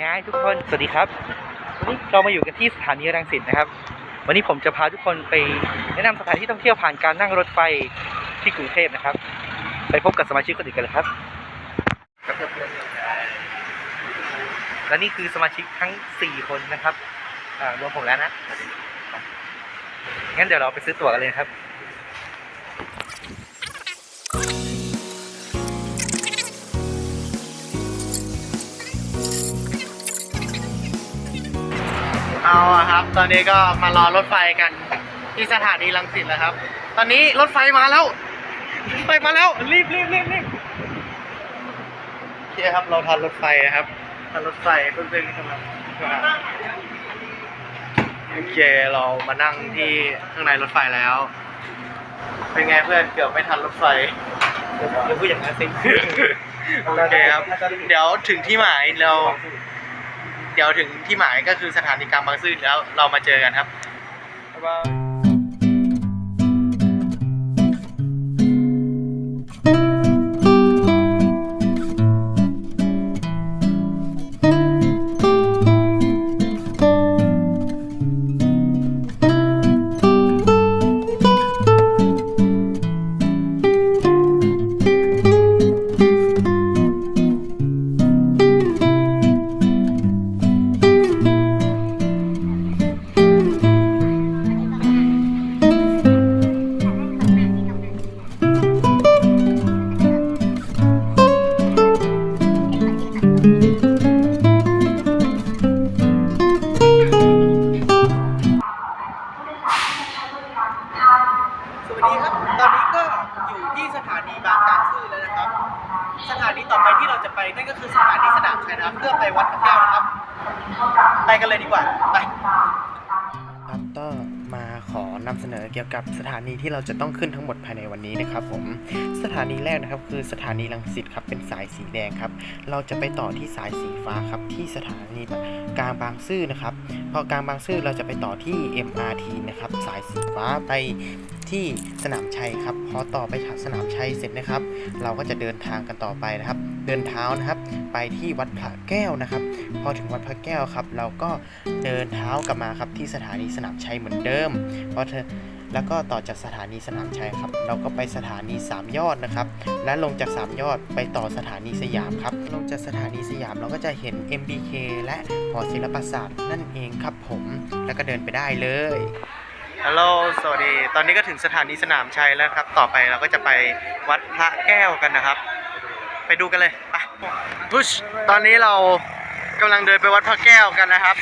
ไงทุกคน สวัสดีครับ วันนี้เรามาอยู่กันที่สถานีรังสิตนะครับ วันนี้ผมจะพาทุกคนไปแนะนำสถานที่ท่องเที่ยวผ่านการนั่งรถไฟที่กรุงเทพนะครับ ไปพบกับสมาชิกคนอื่นกันเลยครับ และนี่คือสมาชิกทั้ง 4 คนนะครับรวมผมแล้วนะ งั้นเดี๋ยวเราไปซื้อตั๋วกันเลยครับ เอาอะครับ ตอนนี้ก็มารอรถไฟกันที่สถานีรังสิตแล้วครับ ตอนนี้รถไฟมาแล้วรถไฟมาแล้ว รีบรีบรีบรีบโอเคครับ เราทันรถไฟนะครับทันรถไฟเพิ่งๆกำลังมาโอเคเรามานั่งที่ข้างในรถไฟแล้ว เป็นไงเพื่อนเกือบไม่ทันรถไฟอย่าพูดอย่างนั้นสิโอเคครับ เดี๋ยวถึงที่หมายเรา เดี๋ยวถึงที่หมายก็คือสถานีกลางบางซื่อแล้วเรามาเจอกันครับบ๊ายบาย นั่นก็คือสถานีสนามชัยนะครับเพื่อไปวัดพระแก้วนะครับ ไปกันเลยดีกว่า ไปครับก็มาขอนำเสนอเกี่ยวกับสถานีที่เราจะต้องขึ้นทั้งหมดภายในวันนี้นะครับผมสถานีแรกนะครับคือสถานีรังสิตครับเป็นสายสีแดงครับ เราจะไปต่อที่สายสีฟ้าครับที่สถานีกลางบางซื่อนะครับพอกลางบางซื่อเราจะไปต่อที่ MRT นะครับสายสีฟ้าไปที่สนามชัยครับพอต่อไปสนามชัยเสร็จนะครับ เราก็จะเดินทางกันต่อไปนะครับเดินเท้านะครับ ไปที่วัดพระแก้วนะครับ พอถึงวัดพระแก้วครับ เราก็เดินเท้ากลับมาครับที่สถานีสนามชัยเหมือนเดิมพอเธอแล้วก็ต่อจากสถานีสนามชัยครับ เราก็ไปสถานี 3 ยอดนะครับ และลงจาก 3 ยอดไปต่อสถานีสยามครับ ลงจากสถานีสยามเราก็จะเห็น MBK และหอศิลปศาสตร์นั่นเองครับผม แล้วก็เดินไปได้เลย ฮัลโหล สวัสดี ตอนนี้ก็ถึงสถานีสนามชัยแล้วครับ ต่อไปเราก็จะไปวัดพระแก้วกันนะครับ ไปดูกันเลยไปพุชตอนนี้เรากำลังเดินไปวัดพระแก้วกันนะครับ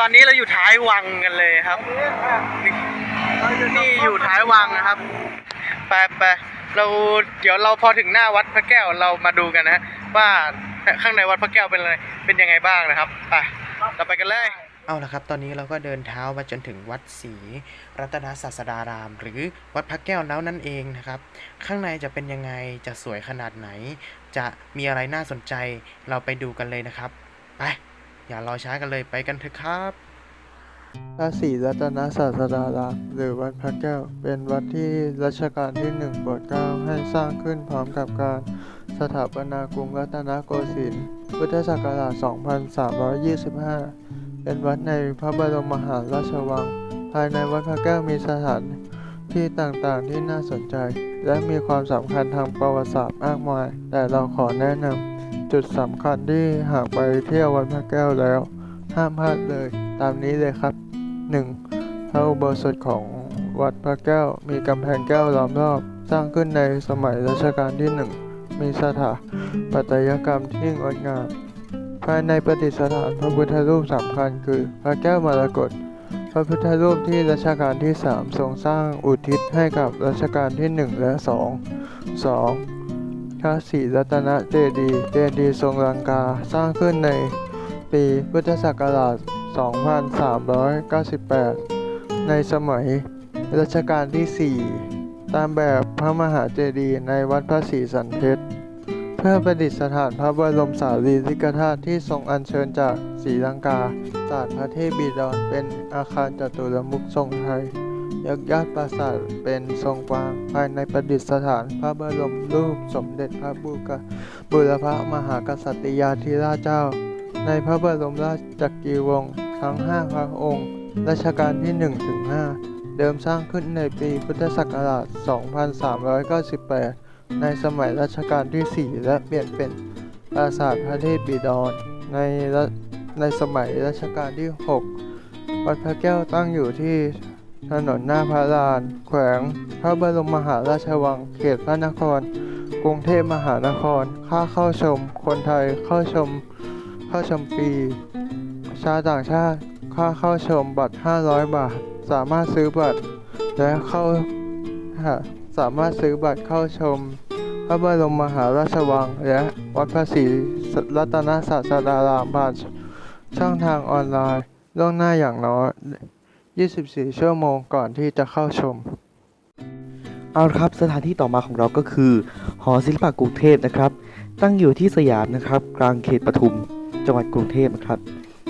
ตอนนี้เราอยู่ท้ายวังกันเลยครับ นี่อยู่ท้ายวังนะครับ ไปไปเราเดี๋ยวเราพอถึงหน้าวัดพระแก้วเรามาดูกันนะว่าข้างในวัดพระแก้วเป็นอะไรเป็นยังไงบ้างนะครับไปเราไปกันเลย เอาละครับ ตอนนี้เราก็เดินเท้ามาจนถึงวัดศรีรัตนศาสดาราม หรือวัดพระแก้วแล้วนั่นเองนะครับ ข้างในจะเป็นยังไง จะสวยขนาดไหน จะมีอะไรน่าสนใจ เราไปดูกันเลยนะครับ ไป อย่ารอช้ากันเลยไปกันเถอะครับพระศรีรัตนศาสดารามหรือวัดพระแก้ว เป็นวัดที่รัชกาลที่หนึ่งโปรดเกล้าให้สร้างขึ้นพร้อมกับการสถาปนากรุงรัตนโกสินทร์พุทธศักราช 2325 เป็นวัดในพระบรมมหาราชวัง ภายในวัดพระแก้วมีสถานที่ต่างๆที่น่าสนใจ และมีความสำคัญทางประวัติศาสตร์มากมาย แต่เราขอแนะนำจุดสำคัญที่หากไปเที่ยววัดพระแก้วแล้ว ห้ามพลาดเลย ตามนี้เลยครับ 1. พระอุโบสถของวัดพระแก้วมีกำแพงแก้วล้อมรอบ สร้างขึ้นในสมัยรัชกาลที่ 1 มีสถาปัตยกรรมที่งดงาม ภายในประดิษฐานพระพุทธรูปสำคัญคือพระแก้วมรกตพระพุทธรูปที่รัชกาลที่ 3 ทรงสร้างอุทิศให้กับรัชกาลที่ 1 และ 2 2. พระศรีรัตนเจดีย์เจดีย์ทรงลังกาสร้างขึ้นในปีพุทธศักราช 2398 ในสมัยรัชกาลที่ 4 ตามแบบพระมหาเจดีย์ในวัดพระศรีสันเพชร พื่อประดิษฐานพระบรมสารีริกธาตุที่ทรงอัญเชิญจากศรีลังกาศาสตร์พระเทพบิดรเป็นอาคารจตุรมุขทรงไทยยักษ์ยอดปราสาทเป็นทรงกวางภายในประดิษฐานพระบรมรูปสมเด็จพระบุกบุรพมหากษัตริยาธิราชเจ้า ในพระบรมราชจักรีวงศ์ทั้ง 5 พระองค์ รัชกาลที่1ถึง5เดิมสร้างขึ้นในปีพุทธศักราช 2398 ในสมัยรัชกาลที่ 4 และเปลี่ยนเป็นปราสาทพระเทพบิดรในรัในสมัยรัชกาลที่ 6 วัดพระแก้วตั้งอยู่ที่ถนนหน้าพระลาน แขวงพระบรมมหาราชวัง เขตพระนคร กรุงเทพมหานคร ค่าเข้าชม คนไทยเข้าชม เข้าชมฟรีชาวต่างชาติ ค่าเข้าชมบัตร 500 บาท สามารถซื้อบัตร และเข้าสามารถซื้อบัตรเข้าชม พระบรมมหาราชวัง และวัดพระศรีรัตนศาสดารามผ่านช่องทางออนไลน์ล่วงหน้าอย่างน้อย 24 ชั่วโมงก่อนที่จะเข้าชม เอาละครับสถานที่ต่อมาของเราก็คือ หอศิลปากรุงเทพนะครับ ตั้งอยู่ที่สยามนะครับ กลางเขตปทุม จังหวัดกรุงเทพนะครับ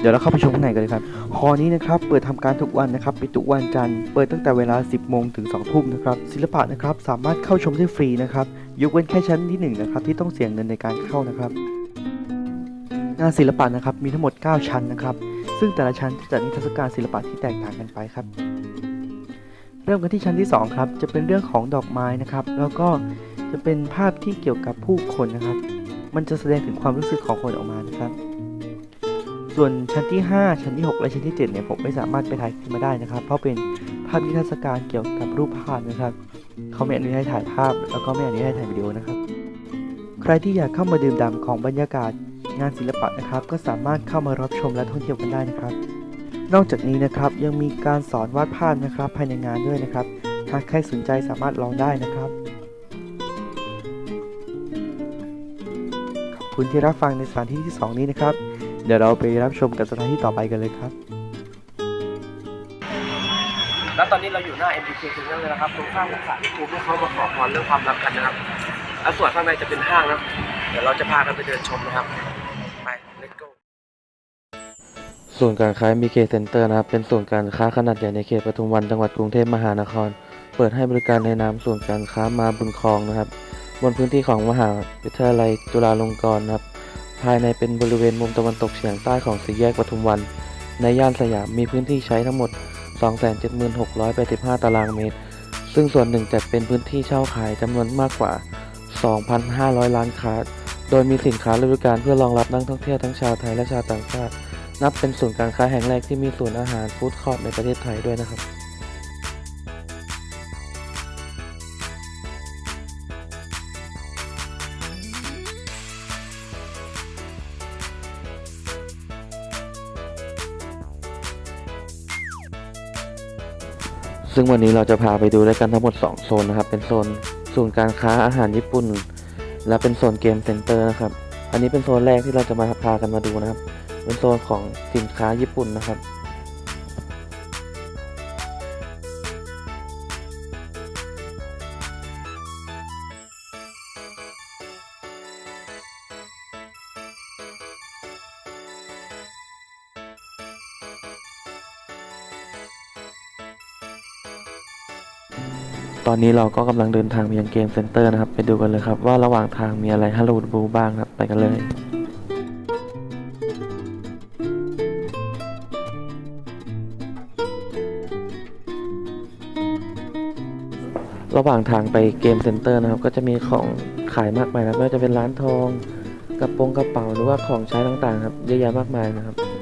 เดี๋ยวเราเข้าไปชมข้างในกันเลยครับหอนี้นะครับเปิดทำการทุกวันนะครับปิดทุกวันจันทร์เปิดตั้งแต่เวลา 10 โมงถึง 2 ทุ่มนะครับศิลปะนะครับสามารถเข้าชมได้ฟรีนะครับ ยกเว้นแค่ชั้นที่1นะครับที่ต้องเสียเงินในการเข้านะครับ งานศิลปะนะครับมีทั้งหมด 9 ชั้นนะครับ ซึ่งแต่ละชั้นจะจัดนิทรรศการศิลปะที่แตกต่างกันไปครับ เริ่มกันที่ชั้นที่ 2 ครับ จะเป็นเรื่องของดอกไม้นะครับ แล้วก็จะเป็นภาพที่เกี่ยวกับผู้คนนะครับ มันจะแสดงถึงความรู้สึกของคนออกมานะครับ ส่วนชั้นที่ 5 ชั้นที่ 6 และชั้นที่7เนี่ยผมไม่สามารถไปถ่ายขึ้นมาได้นะครับ เพราะเป็นภาพนิทรรศการเกี่ยวกับรูปภาพนะครับ เขาไม่อนุญาตให้ถ่ายภาพ แล้วก็ไม่อนุญาตให้ถ่ายวิดีโอนะครับ ใครที่อยากเข้ามาดื่มด่ำของบรรยากาศงานศิลปะนะครับ ก็สามารถเข้ามารับชมและท่องเที่ยวกันได้นะครับ นอกจากนี้นะครับยังมีการสอนวาดภาพนะครับ ภายในงานด้วยนะครับ หากใครสนใจสามารถลองได้นะครับ ขอบคุณที่รับฟังในสถานที่ที่ 2 นี้นะครับ เดี๋ยวเราไปรับชมกับสถานที่ต่อไปกันเลยครับ แล้วตอนนี้เราอยู่หน้า MBK Center เลยนะครับตรงข้ามกับสารที่ครูพวกเขามาขอพรเรื่องความรักกันนะครับแล้วส่วนข้างในจะเป็นห้างนะเดี๋ยวเราจะพากันไปเดินชมนะครับ ไป let's go ศูนย์การค้า MBK Center นะครับ เป็นศูนย์การค้าขนาดใหญ่ในเขตปทุมวันจังหวัดกรุงเทพมหานคร เปิดให้บริการในนามศูนย์การค้ามาบุญครองนะครับ บนพื้นที่ของมหาวิทยาลัยจุฬาลงกรณ์ครับภายในเป็นบริเวณมุมตะวันตกเฉียงใต้ของสี่แยกปทุมวัน ในย่านสยามมีพื้นที่ใช้ทั้งหมด 276,85ตารางเมตร ซึ่งส่วนหนึ่งจัดเป็นพื้นที่เช่าขายจำนวนมากกว่า 2,500 ล้านค้า โดยมีสินค้าและบริการเพื่อรองรับนักท่องเที่ยวทั้งชาวไทยและชาวต่างชาติ นับเป็นศูนย์การค้าแห่งแรกที่มีศูนย์อาหารฟู้ดคอร์ทในประเทศไทยด้วยนะครับ ซึ่งวันนี้เราจะพาไปดูด้วยกันทั้งหมด 2 โซนนะครับ เป็นโซนศูนย์การค้าอาหารญี่ปุ่น และเป็นโซนเกมเซ็นเตอร์นะครับ อันนี้เป็นโซนแรกที่เราจะมาพากันมาดูนะครับ เป็นโซนของสินค้าญี่ปุ่นนะครับ ตอนนี้เราก็กำลังเดินทางไปยังเกมเซ็นเตอร์นะครับ ไปดูกันเลยครับว่าระหว่างทางมีอะไรให้เราดูบ้างครับ ไปกันเลยระหว่างทางไปเกมเซ็นเตอร์นะครับ ก็จะมีของขายมากมายนะครับไม่ว่าจะเป็นร้านทอง กระโปรงกระเป๋าหรือว่าของใช้ต่างๆ ครับเยอะแยะมากมายนะครับ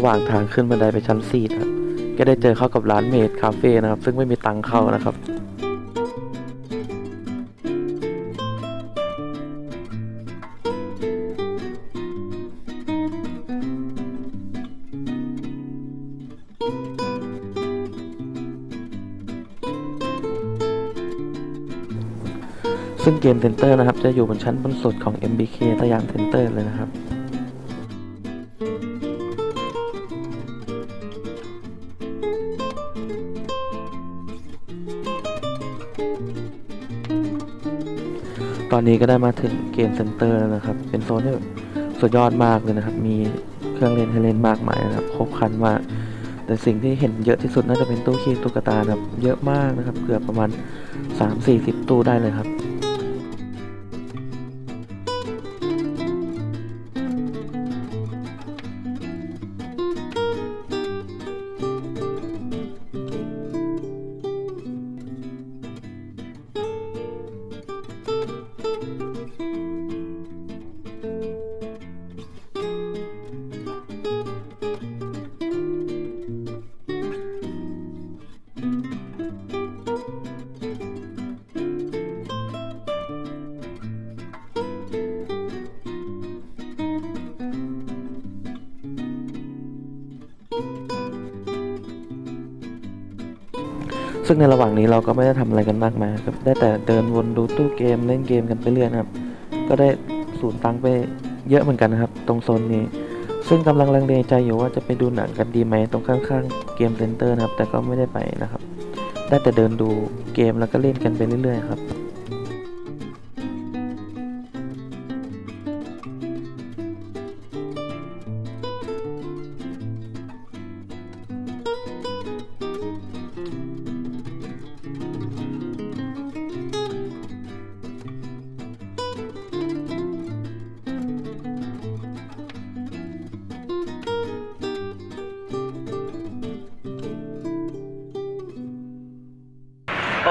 ระหว่างทางขึ้นบันไดไปชั้น4นะครับก็ได้เจอเข้ากับร้านเมดคาเฟ่นะครับ ซึ่งไม่มีตังค์เข้านะครับซึ่งเกมเซ็นเตอร์นะครับ จะอยู่บนชั้นบนสุดของ MBK สยามเซ็นเตอร์เลยนะครับ อนนี้ก็ได้มาถึงเกมเซ็นเตอร์แล้วนะครับ เป็นโซนที่สุดยอดมากเลยนะครับ มีเครื่องเล่นให้เล่นมากมายนะครับ ครบครันมาก แต่สิ่งที่เห็นเยอะที่สุดน่าจะเป็นตู้คีบตุ๊กตานะครับ เยอะมากนะครับ เกือบประมาณ 3-40 ตู้ได้เลยครับ ซึ่งในระหว่างนี้เราก็ไม่ได้ทำอะไรกันมากมายครับได้แต่เดินวนดูตู้เกมเล่นเกมกันไปเรื่อยนะครับ ก็ได้สูญตังค์ไปเยอะเหมือนกันนะครับ ตรงโซนนี้ ซึ่งกำลังลังเลใจอยู่ว่าจะไปดูหนังกันดีไหมตรงข้างๆเกมเซ็นเตอร์นะครับ แต่ก็ไม่ได้ไปนะครับ ได้แต่เดินดูเกมแล้วก็เล่นกันไปเรื่อยๆครับ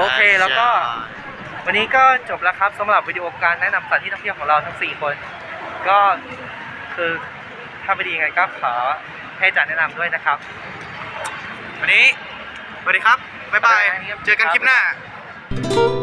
โอเคแล้วก็ วันนี้ก็จบแล้วครับสำหรับวิดีโอการแนะนำสถานที่ท่องเที่ยวของเราทั้ง 4 คน ก็คือถ้าไม่ดียังไงก็ขอให้อาจารย์แนะนำด้วยนะครับ วันนี้สวัสดีครับ บ๊ายบายบ๊ายบายเจอกันคลิปหน้าบ